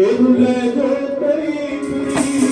Eyle de beyim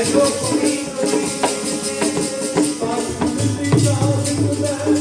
Thank you.